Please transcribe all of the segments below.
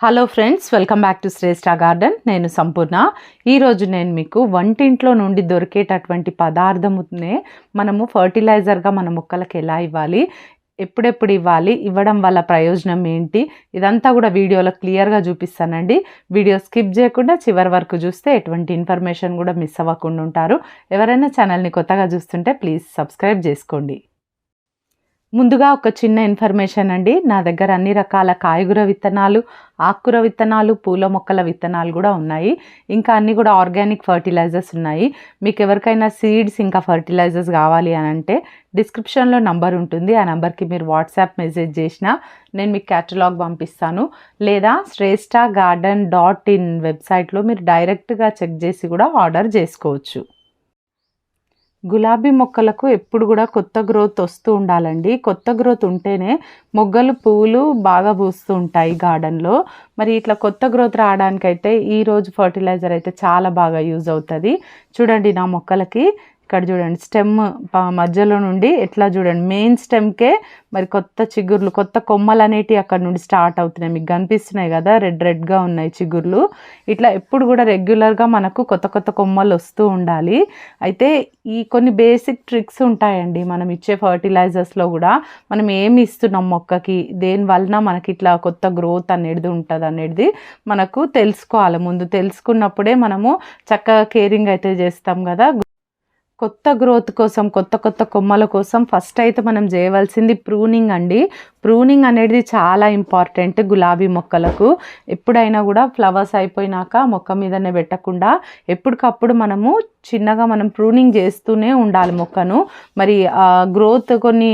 Hello friends welcome back to Shreshta garden నేను సంపూర్ణ. ఈరోజు నేను మీకు వంటింట్లో నుండి దొరికేటటువంటి పదార్థమునే మనము ఫర్టిలైజర్గా మన మొక్కలకు ఎలా ఇవ్వాలి ఎప్పుడెప్పుడు ఇవ్వాలి ఇవ్వడం వల్ల ప్రయోజనం ఏంటి ఇదంతా కూడా వీడియోలో క్లియర్గా చూపిస్తానండి. వీడియో స్కిప్ చేయకుండా చివరి వరకు చూస్తే ఎటువంటి ఇన్ఫర్మేషన్ కూడా మిస్ అవ్వకుండా ఉంటారు. ఎవరైనా ఛానల్ని కొత్తగా చూస్తుంటే ప్లీజ్ సబ్స్క్రైబ్ చేసుకోండి. ముందుగా ఒక చిన్న ఇన్ఫర్మేషన్ అండి. నా దగ్గర అన్ని రకాల కాయగూర విత్తనాలు ఆకుకూర విత్తనాలు పూల మొక్కల విత్తనాలు కూడా ఉన్నాయి. ఇంకా అన్ని కూడా ఆర్గానిక్ ఫర్టిలైజర్స్ ఉన్నాయి. మీకు ఎవరికైనా సీడ్స్ ఇంకా ఫర్టిలైజర్స్ కావాలి అని అంటే డిస్క్రిప్షన్లో నంబర్ ఉంటుంది. ఆ నెంబర్కి మీరు వాట్సాప్ మెసేజ్ చేసినా నేను మీకు క్యాటలాగ్ పంపిస్తాను. లేదా శ్రేష్ఠ గార్డెన్ డాట్ ఇన్ వెబ్సైట్లో మీరు డైరెక్ట్గా చెక్ చేసి కూడా ఆర్డర్ చేసుకోవచ్చు. గులాబీ మొక్కలకు ఎప్పుడు కూడా కొత్త గ్రోత్ వస్తూ ఉండాలండి. కొత్త గ్రోత్ ఉంటేనే మొగ్గలు పువ్వులు బాగా పూస్తూ ఉంటాయి గార్డెన్లో. మరి ఇట్లా కొత్త గ్రోత్ రావడానికైతే ఈరోజు ఫర్టిలైజర్ అయితే చాలా బాగా యూజ్ అవుతుంది. చూడండి నా మొక్కలకి. ఇక్కడ చూడండి స్టెమ్ మధ్యలో నుండి ఎట్లా చూడండి మెయిన్ స్టెమ్కే మరి కొత్త చిగుర్లు కొత్త కొమ్మలు అనేటివి అక్కడ నుండి స్టార్ట్ అవుతున్నాయి. మీకు కనిపిస్తున్నాయి కదా రెడ్ రెడ్గా ఉన్నాయి చిగుర్లు. ఇట్లా ఎప్పుడు కూడా రెగ్యులర్గా మనకు కొత్త కొత్త కొమ్మలు వస్తూ ఉండాలి. అయితే ఈ కొన్ని బేసిక్ ట్రిక్స్ ఉంటాయండి మనం ఇచ్చే ఫర్టిలైజర్స్లో కూడా. మనం ఏమి ఇస్తున్నాం మొక్కకి? దేని వలన మనకి ఇట్లా కొత్త గ్రోత్ అనేది ఉంటుంది అనేది మనకు తెలుసుకోవాలి. ముందు తెలుసుకున్నప్పుడే మనము చక్కగా కేరింగ్ అయితే చేస్తాం కదా. కొత్త గ్రోత్ కోసం కొత్త కొత్త కొమ్మల కోసం ఫస్ట్ అయితే మనం చేయవలసింది ప్రూనింగ్ అండి. ప్రూనింగ్ అనేది చాలా ఇంపార్టెంట్ గులాబీ మొక్కలకు. ఎప్పుడైనా కూడా ఫ్లవర్స్ అయిపోయినాక మొక్క మీదనే పెట్టకుండా ఎప్పటికప్పుడు మనము చిన్నగా మనం ప్రూనింగ్ చేస్తూనే ఉండాలి మొక్కను. మరి గ్రోత్ కొన్ని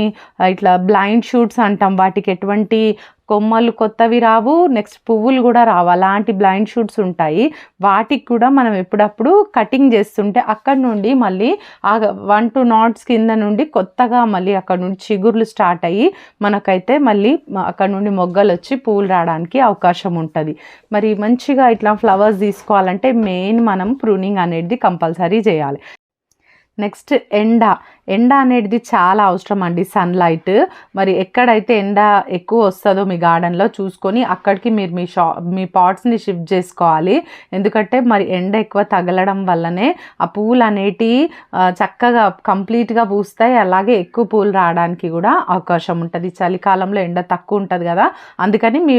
ఇట్లా బ్లైండ్ షూట్స్ అంటాం వాటికి ఎటువంటి కొమ్మలు కొత్తవి రావు నెక్స్ట్ పువ్వులు కూడా రావు. అలాంటి బ్లైండ్ షూట్స్ ఉంటాయి. వాటికి కూడా మనం ఎప్పుడప్పుడు కటింగ్ చేస్తుంటే అక్కడ నుండి మళ్ళీ ఆ వన్ టూ నాట్స్ కింద నుండి కొత్తగా మళ్ళీ అక్కడ నుండి చిగుర్లు స్టార్ట్ అయ్యి మనకైతే మళ్ళీ అక్కడ నుండి మొగ్గలు వచ్చి పువ్వులు రావడానికి అవకాశం ఉంటుంది. మరి మంచిగా ఇట్లా ఫ్లవర్స్ తీసుకోవాలంటే మెయిన్ మనం ప్రూనింగ్ అనేది కంపల్సరీ చేయాలి. నెక్స్ట్ ఎండ. ఎండ అనేది చాలా అవసరం అండి సన్లైట్ మరి ఎక్కడైతే ఎండ ఎక్కువ వస్తుందో మీ గార్డెన్లో చూసుకొని అక్కడికి మీరు మీ షా మీ పాట్స్ని షిఫ్ట్ చేసుకోవాలి. ఎందుకంటే మరి ఎండ ఎక్కువ తగలడం వల్లనే ఆ పూలు అనేటివి చక్కగా కంప్లీట్గా పూస్తాయి. అలాగే ఎక్కువ పూలు రావడానికి కూడా అవకాశం ఉంటుంది. చలికాలంలో ఎండ తక్కువ ఉంటుంది కదా. అందుకని మీ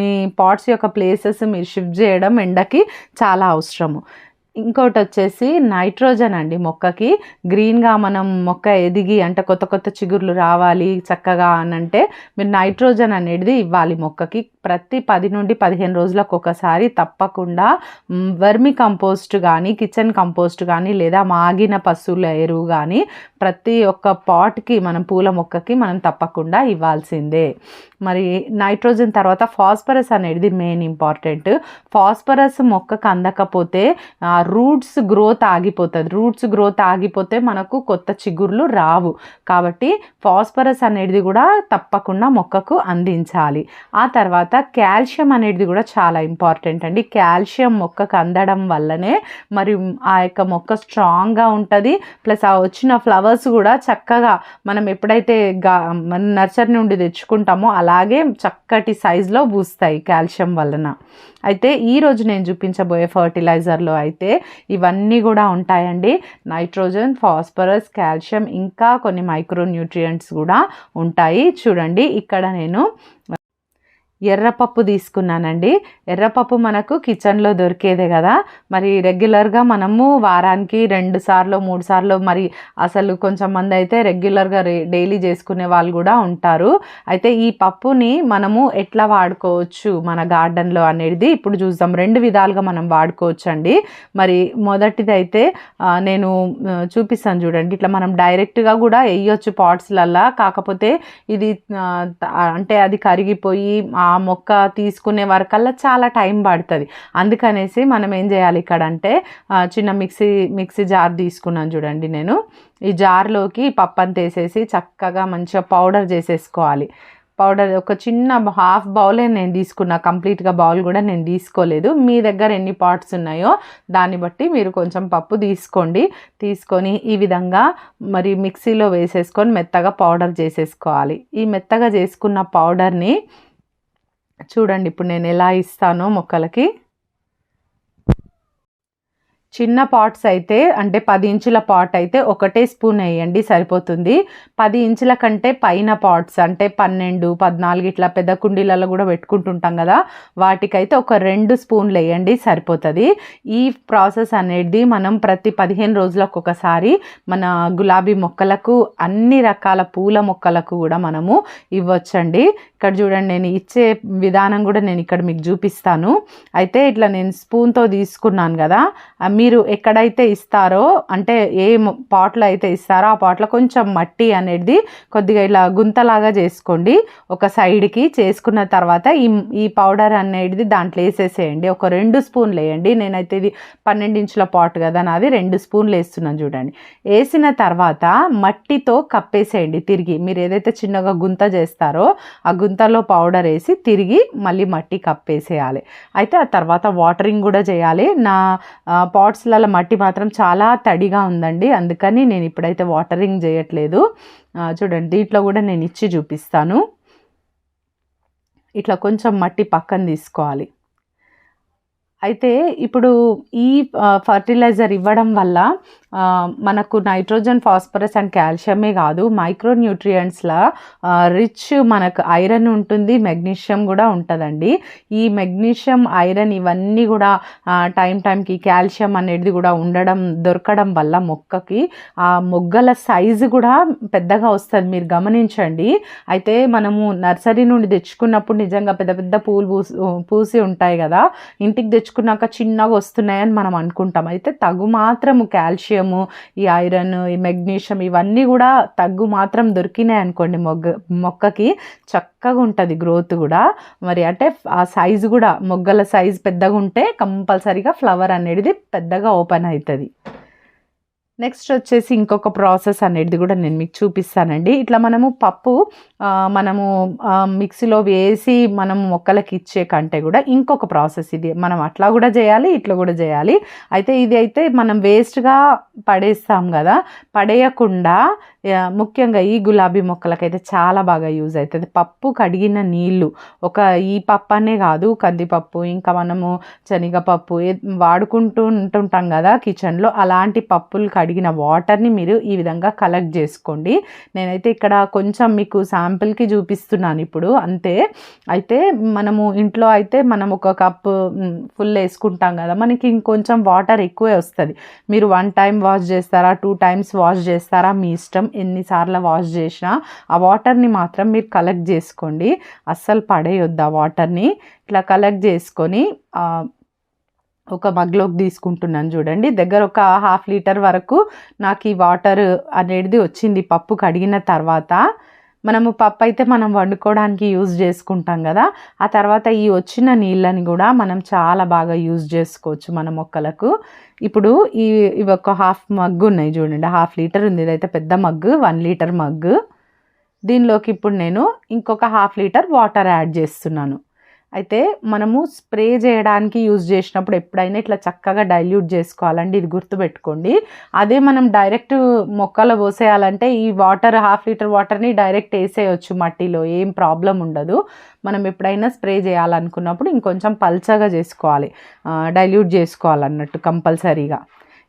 మీ పాట్స్ యొక్క ప్లేసెస్ మీరు షిఫ్ట్ చేయడం ఎండకి చాలా అవసరము. ఇంకోటి వచ్చేసి నైట్రోజన్ అండి మొక్కకి. గ్రీన్గా మనం మొక్క ఎదిగి అంటే కొత్త కొత్త చిగుర్లు రావాలి చక్కగా అని అంటే మీరు నైట్రోజన్ అనేది ఇవ్వాలి మొక్కకి. ప్రతి పది నుండి పదిహేను రోజులకు ఒకసారి తప్పకుండా వర్మి కంపోస్ట్ కానీ కిచెన్ కంపోస్ట్ కానీ లేదా మాగిన పశువుల ఎరువు కానీ ప్రతి ఒక్క పాట్కి మనం పూల మొక్కకి మనం తప్పకుండా ఇవ్వాల్సిందే. మరి నైట్రోజన్ తర్వాత ఫాస్ఫరస్ అనేది మెయిన్ ఇంపార్టెంట్. ఫాస్ఫరస్ మొక్కకు అందకపోతే రూట్స్ గ్రోత్ ఆగిపోతుంది. రూట్స్ గ్రోత్ ఆగిపోతే మనకు కొత్త చిగుర్లు రావు. కాబట్టి ఫాస్ఫరస్ అనేది కూడా తప్పకుండా మొక్కకు అందించాలి. ఆ తర్వాత కాల్షియం అనేది కూడా చాలా ఇంపార్టెంట్ అండి. కాల్షియం మొక్కకు అందడం వల్లనే మరి ఆ యొక్క మొక్క స్ట్రాంగ్గా ఉంటుంది. ప్లస్ ఆ వచ్చిన ఫ్లవర్స్ కూడా చక్కగా మనం ఎప్పుడైతే గా మన నర్సరీ నుండి తెచ్చుకుంటామో అలాగే చక్కటి సైజులో పూస్తాయి కాల్షియం వలన. అయితే ఈరోజు నేను చూపించబోయే ఫర్టిలైజర్లో అయితే ఇవన్నీ కూడా ఉంటాయండి. నైట్రోజన్ ఫాస్ఫరస్ కాల్షియం ఇంకా కొన్ని మైక్రో న్యూట్రియంట్స్ కూడా ఉంటాయి. చూడండి ఇక్కడ నేను ఎర్రపప్పు తీసుకున్నానండి. ఎర్రపప్పు మనకు కిచెన్లో దొరికేదే కదా. మరి రెగ్యులర్గా మనము వారానికి రెండు సార్లు మూడు సార్లు మరి అసలు కొంచెం మంది అయితే రెగ్యులర్గా డైలీ చేసుకునే వాళ్ళు కూడా ఉంటారు. అయితే ఈ పప్పుని మనము ఎట్లా వాడుకోవచ్చు మన గార్డెన్లో అనేది ఇప్పుడు చూద్దాం. రెండు విధాలుగా మనం వాడుకోవచ్చు అండి మరి మొదటిది అయితే నేను చూపిస్తాను చూడండి. ఇట్లా మనం డైరెక్ట్గా కూడా వేయొచ్చు పాట్స్లల్లా. కాకపోతే ఇది అంటే అది కరిగిపోయి ఆ ఆ మొక్క తీసుకునే వరకల్లా చాలా టైం పడుతుంది. అందుకనేసి మనం ఏం చేయాలి ఇక్కడ అంటే చిన్న మిక్సీ మిక్సీ జార్ తీసుకున్నాను చూడండి నేను. ఈ జార్లోకి పప్పని తీసేసి చక్కగా మంచిగా పౌడర్ చేసేసుకోవాలి. పౌడర్ ఒక చిన్న హాఫ్ బౌలే నేను తీసుకున్నా. కంప్లీట్గా బౌల్ కూడా నేను తీసుకోలేదు. మీ దగ్గర ఎన్ని పార్ట్స్ ఉన్నాయో దాన్ని బట్టి మీరు కొంచెం పప్పు తీసుకోండి. తీసుకొని ఈ విధంగా మరి మిక్సీలో వేసేసుకొని మెత్తగా పౌడర్ చేసేసుకోవాలి. ఈ మెత్తగా చేసుకున్న పౌడర్ని చూడండి ఇప్పుడు నేను ఎలా ఇస్తానో మొక్కలకి. చిన్న పాట్స్ అయితే అంటే పది ఇంచుల పాట్ అయితే ఒకటే స్పూన్ వేయండి సరిపోతుంది. పది ఇంచుల కంటే పైన పాట్స్ అంటే పన్నెండు పద్నాలుగు ఇట్లా పెద్ద కుండీలలో కూడా పెట్టుకుంటుంటాం కదా వాటికైతే ఒక రెండు స్పూన్లు వేయండి సరిపోతుంది. ఈ ప్రాసెస్ అనేది మనం ప్రతి పదిహేను రోజులకు ఒకసారి మన గులాబీ మొక్కలకు అన్ని రకాల పూల మొక్కలకు కూడా మనము ఇవ్వచ్చండి. ఇక్కడ చూడండి నేను ఇచ్చే విధానం కూడా నేను ఇక్కడ మీకు చూపిస్తాను. అయితే ఇట్లా నేను స్పూన్తో తీసుకున్నాను కదా మీరు ఎక్కడైతే ఇస్తారో అంటే ఏ పాట్లో అయితే ఇస్తారో ఆ పాట్లో కొంచెం మట్టి అనేది కొద్దిగా ఇలా గుంతలాగా చేసుకోండి. ఒక సైడ్కి చేసుకున్న తర్వాత ఈ ఈ పౌడర్ అనేది దాంట్లో వేసేసేయండి. ఒక రెండు స్పూన్లు వేయండి. నేనైతే ఇది పన్నెండు ఇంచుల పాట్ కదా నాది రెండు స్పూన్లు వేస్తున్నాను చూడండి. వేసిన తర్వాత మట్టితో కప్పేసేయండి తిరిగి. మీరు ఏదైతే చిన్నగా గుంత చేస్తారో ఆ గుంత గుంతలో పౌడర్ వేసి తిరిగి మళ్ళీ మట్టి కప్పేసేయాలి. అయితే ఆ తర్వాత వాటరింగ్ కూడా చేయాలి. నా పాట్స్లలో మట్టి మాత్రం చాలా తడిగా ఉందండి. అందుకని నేను ఇప్పుడైతే వాటరింగ్ చేయట్లేదు. చూడండి దీంట్లో కూడా నేను ఇచ్చి చూపిస్తాను. ఇట్లా కొంచెం మట్టి పక్కన తీసుకోవాలి. అయితే ఇప్పుడు ఈ ఫర్టిలైజర్ ఇవ్వడం వల్ల మనకు నైట్రోజన్ ఫాస్ఫరస్ అండ్ కాల్షియమే కాదు మైక్రో న్యూట్రియంట్స్లా రిచ్ మనకు ఐరన్ ఉంటుంది మెగ్నీషియం కూడా ఉంటుందండి. ఈ మెగ్నీషియం ఐరన్ ఇవన్నీ కూడా టైం టైంకి కాల్షియం అనేది కూడా ఉండడం దొరకడం వల్ల మొక్కకి ఆ మొగ్గల సైజు కూడా పెద్దగా వస్తుంది. మీరు గమనించండి. అయితే మనము నర్సరీ నుండి తెచ్చుకున్నప్పుడు నిజంగా పెద్ద పెద్ద పూలు పూసి పూసి ఉంటాయి కదా ఇంటికి తెచ్చుకున్నాక చిన్నగా వస్తున్నాయని మనం అనుకుంటాం. అయితే తగు మాత్రము కాల్షియము ఈ ఐరన్ ఈ మెగ్నీషియం ఇవన్నీ కూడా తగ్గు మాత్రం దొరికినాయి అనుకోండి మొగ్గ మొక్కకి. చక్కగా ఉంటుంది గ్రోత్ కూడా. మరి అంటే ఆ సైజు కూడా మొగ్గల సైజు పెద్దగా ఉంటే కంపల్సరీగా ఫ్లవర్ అనేది పెద్దగా ఓపెన్ అవుతుంది. నెక్స్ట్ వచ్చేసి ఇంకొక ప్రాసెస్ అనేది కూడా నేను మీకు చూపిస్తానండి. ఇట్లా మనము పప్పు మనము మిక్సీలో వేసి మనం మొక్కలకి ఇచ్చే కంటే కూడా ఇంకొక ప్రాసెస్ ఇది. మనం అట్లా కూడా చేయాలి ఇట్లా కూడా చేయాలి. అయితే ఇది అయితే మనం వేస్ట్గా పడేస్తాం కదా. పడేయకుండా ముఖ్యంగా ఈ గులాబీ మొక్కలకైతే చాలా బాగా యూజ్ అవుతుంది. పప్పు కడిగిన నీళ్ళు ఒక ఈ పప్పు అనే కాదు కందిపప్పు ఇంకా మనము శనగపప్పు వాడుకుంటూ ఉంటుంటాం కదా కిచెన్లో అలాంటి పప్పులు కడిగిన వాటర్ని మీరు ఈ విధంగా కలెక్ట్ చేసుకోండి. నేనైతే ఇక్కడ కొంచెం మీకు శాంపిల్కి చూపిస్తున్నాను ఇప్పుడు. అంతే. అయితే మనము ఇంట్లో అయితే మనం ఒక కప్పు ఫుల్ వేసుకుంటాం కదా. మనకి ఇంకొంచెం వాటర్ ఎక్కువే వస్తుంది. మీరు వన్ టైం వాష్ చేస్తారా టూ టైమ్స్ వాష్ చేస్తారా మీ ఇష్టం ఎన్నిసార్లు వాష్ చేసినా ఆ వాటర్ని మాత్రం మీరు కలెక్ట్ చేసుకోండి. అస్సలు పడేయొద్దు ఆ వాటర్ని ఇట్లా కలెక్ట్ చేసుకొని ఒక మగ్లోకి తీసుకుంటున్నాను చూడండి. దగ్గర ఒక హాఫ్ లీటర్ వరకు నాకు ఈ వాటర్ అనేది వచ్చింది పప్పు కడిగిన తర్వాత. మనము పప్పు అయితే మనం వండుకోవడానికి యూజ్ చేసుకుంటాం కదా. ఆ తర్వాత ఈ వచ్చిన నీళ్ళని కూడా మనం చాలా బాగా యూజ్ చేసుకోవచ్చు మన మొక్కలకు. ఇప్పుడు ఈ ఇవి ఒక హాఫ్ మగ్గు ఉన్నాయి చూడండి. హాఫ్ లీటర్ ఉంది. ఇదైతే పెద్ద మగ్గు వన్ లీటర్ మగ్గు దీనిలోకి ఇప్పుడు నేను ఇంకొక హాఫ్ లీటర్ వాటర్ యాడ్ చేస్తున్నాను. అయితే మనము స్ప్రే చేయడానికి యూజ్ చేసినప్పుడు ఎప్పుడైనా ఇట్లా చక్కగా డైల్యూట్ చేసుకోవాలండి ఇది గుర్తుపెట్టుకోండి. అదే మనం డైరెక్ట్ మొక్కలు పోసేయాలంటే ఈ వాటర్ హాఫ్ లీటర్ వాటర్ని డైరెక్ట్ వేసేయచ్చు మట్టిలో ఏం ప్రాబ్లం ఉండదు. మనం ఎప్పుడైనా స్ప్రే చేయాలనుకున్నప్పుడు ఇంకొంచెం పల్చగా చేసుకోవాలి డైల్యూట్ చేసుకోవాలన్నట్టు కంపల్సరీగా.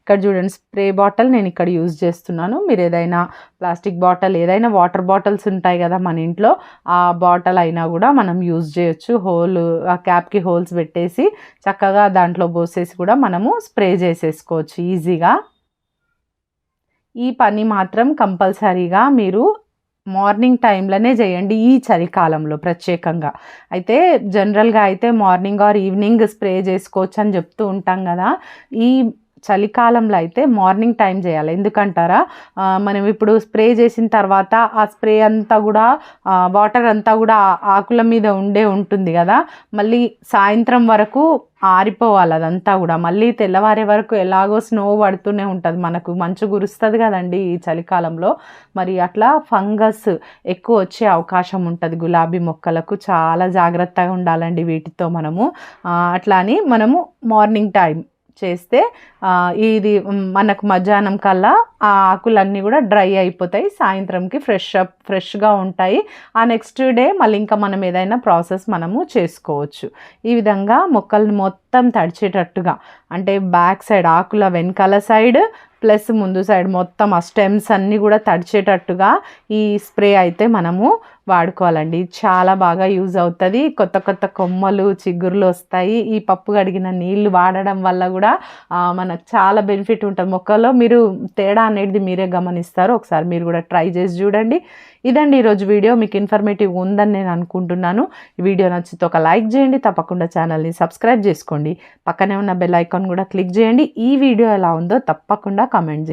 ఇక్కడ చూడండి స్ప్రే బాటిల్ నేను ఇక్కడ యూజ్ చేస్తున్నాను. మీరు ఏదైనా ప్లాస్టిక్ బాటిల్ ఏదైనా వాటర్ బాటిల్స్ ఉంటాయి కదా మన ఇంట్లో ఆ బాటిల్ అయినా కూడా మనం యూజ్ చేయొచ్చు. హోల్ ఆ క్యాప్కి హోల్స్ పెట్టేసి చక్కగా దాంట్లో పోసేసి కూడా మనము స్ప్రే చేసేసుకోవచ్చు ఈజీగా. ఈ పని మాత్రం కంపల్సరీగా మీరు మార్నింగ్ టైంలోనే చేయండి ఈ చలికాలంలో ప్రత్యేకంగా. అయితే జనరల్గా అయితే మార్నింగ్ ఆర్ ఈవినింగ్ స్ప్రే చేసుకోవచ్చు అని చెప్తూ ఉంటాం కదా. ఈ చలికాలంలో అయితే మార్నింగ్ టైం చేయాలి. ఎందుకంటారా? మనం ఇప్పుడు స్ప్రే చేసిన తర్వాత ఆ స్ప్రే అంతా కూడా వాటర్ అంతా కూడా ఆకుల మీద ఉండే ఉంటుంది కదా. మళ్ళీ సాయంత్రం వరకు ఆరిపోవాలి అదంతా కూడా. మళ్ళీ తెల్లవారే వరకు ఎలాగో స్నో పడుతూనే ఉంటుంది. మనకు మంచు కురుస్తుంది కదండి ఈ చలికాలంలో. మరి అట్లా ఫంగస్ ఎక్కువ వచ్చే అవకాశం ఉంటుంది గులాబీ మొక్కలకు. చాలా జాగ్రత్తగా ఉండాలండి వీటితో మనము. అట్లా అని మనము మార్నింగ్ టైం చేస్తే ఇది మనకు మధ్యాహ్నం కల్లా ఆ ఆకులన్నీ కూడా డ్రై అయిపోతాయి. సాయంత్రంకి ఫ్రెష్ అప్ ఫ్రెష్గా ఉంటాయి. ఆ నెక్స్ట్ డే మళ్ళీ ఇంకా మనం ఏదైనా ప్రాసెస్ మనము చేసుకోవచ్చు. ఈ విధంగా మొక్కల్ని మొత్తం తడిచేటట్టుగా అంటే బ్యాక్ సైడ్ ఆకుల వెనకాల సైడ్ ప్లస్ ముందు సైడ్ మొత్తం ఆ స్టెమ్స్ అన్నీ కూడా తడిచేటట్టుగా ఈ స్ప్రే అయితే మనము వాడుకోవాలండి. చాలా బాగా యూజ్ అవుతుంది. కొత్త కొత్త కొమ్మలు చిగుర్లు వస్తాయి. ఈ పప్పు కడిగిన నీళ్ళు వాడడం వల్ల కూడా మనకు చాలా బెనిఫిట్ ఉంటుంది. మొక్కలో మీరు తేడా అనేది మీరే గమనిస్తారు. ఒకసారి మీరు కూడా ట్రై చేసి చూడండి. ఇదండి ఈరోజు వీడియో. మీకు ఇన్ఫర్మేటివ్ ఉందని నేను అనుకుంటున్నాను. ఈ వీడియో నచ్చితే ఒక లైక్ చేయండి. తప్పకుండా ఛానల్ని సబ్స్క్రైబ్ చేసుకోండి. పక్కనే ఉన్న బెల్ ఐకాన్ కూడా క్లిక్ చేయండి. ఈ వీడియో ఎలా ఉందో తప్పకుండా కామెంట్ చేయండి.